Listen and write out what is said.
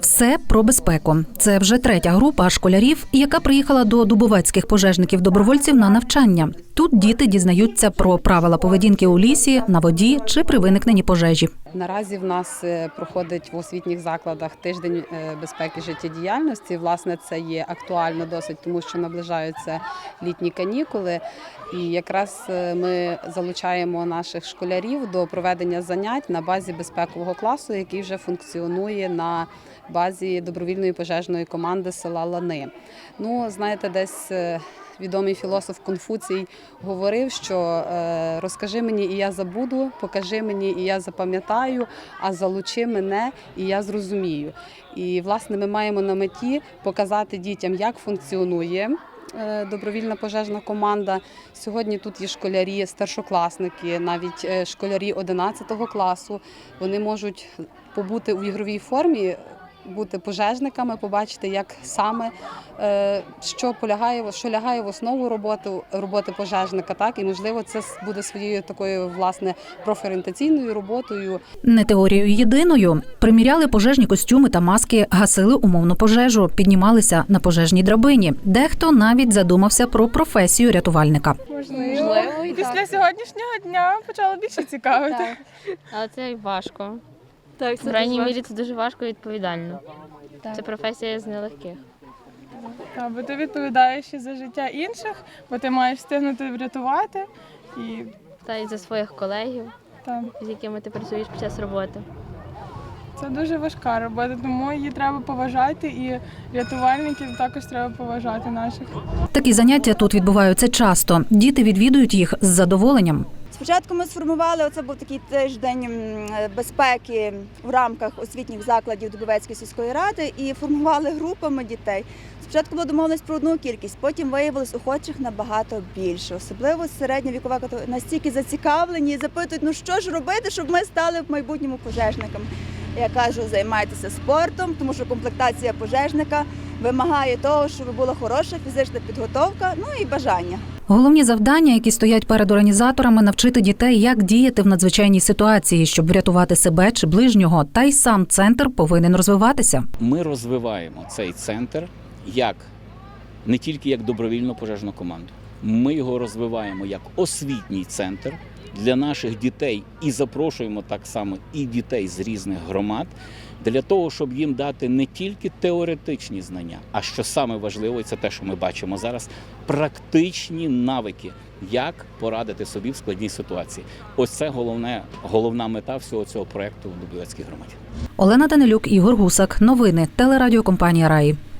Все про безпеку. Це вже третя група школярів, яка приїхала до дубовецьких пожежників добровольців на навчання. Тут діти дізнаються про правила поведінки у лісі, на воді чи при виникненні пожежі. Наразі в нас е, проходить в освітніх закладах тиждень е, безпеки життєдіяльності. Власне, це є актуально досить, тому що наближаються літні канікули. І якраз е, ми залучаємо наших школярів до проведення занять на базі безпекового класу, який вже функціонує на базі добровільної пожежної команди села Лани. Ну, знаєте, десь. е, Відомий філософ Конфуцій говорив, що е, розкажи мені, і я забуду, покажи мені, і я запам'ятаю, а залучи мене, і я зрозумію. І власне ми маємо на меті показати дітям, як функціонує. е, Добровільна пожежна команда. Сьогодні тут є школярі, старшокласники, навіть школярі 11 класу. Вони можуть побути у ігровій формі, бути пожежниками, побачити, як саме е, що полягає, що лягає в основу роботи, роботи пожежника. Так і можливо, це буде своєю такою власне профорієнтаційною роботою. Не теорією єдиною приміряли пожежні костюми та маски, гасили умовну пожежу, піднімалися на пожежній драбині. Дехто навіть задумався про професію рятувальника. Можливо. Можливо, і Після сьогоднішнього дня почало більше цікавити. Але це важко. Так, В крайній мірі це дуже важко і відповідально. Так. Це професія з нелегких. Та, бо ти відповідаєш і за життя інших, бо ти маєш встигнути врятувати. І Та й за своїх колегів, та, з якими ти працюєш під час роботи. це дуже важка робота, тому її треба поважати, і рятувальників також треба поважати наших. Такі заняття тут відбуваються часто. Діти відвідують їх з задоволенням. Спочатку ми сформували, оце був такий тиждень безпеки в рамках освітніх закладів Дубовецької сільської ради і формували групами дітей. Спочатку було домовленість про одну кількість, потім виявилось охочих набагато більше. Особливо середня вікова категорія настільки зацікавлені і запитують, ну що ж робити, щоб ми стали в майбутньому пожежниками. Я кажу, займайтеся спортом, тому що комплектація пожежника вимагає того, щоб була хороша фізична підготовка, ну і бажання. Головні завдання, які стоять перед організаторами, навчити дітей, як діяти в надзвичайній ситуації, щоб врятувати себе чи ближнього. Та й сам центр повинен розвиватися. Ми розвиваємо цей центр як не тільки як добровільну пожежну команду. Ми його розвиваємо як освітній центр для наших дітей і запрошуємо так само і дітей з різних громад для того, щоб їм дати не тільки теоретичні знання, а що саме важливо, це те, що ми бачимо зараз, практичні навики, як порадити собі в складній ситуації. Ось це головне, головна мета всього цього проекту в Дубовецькій громаді. Олена Данилюк, Ігор Гусак. Новини телерадіокомпанія Раї.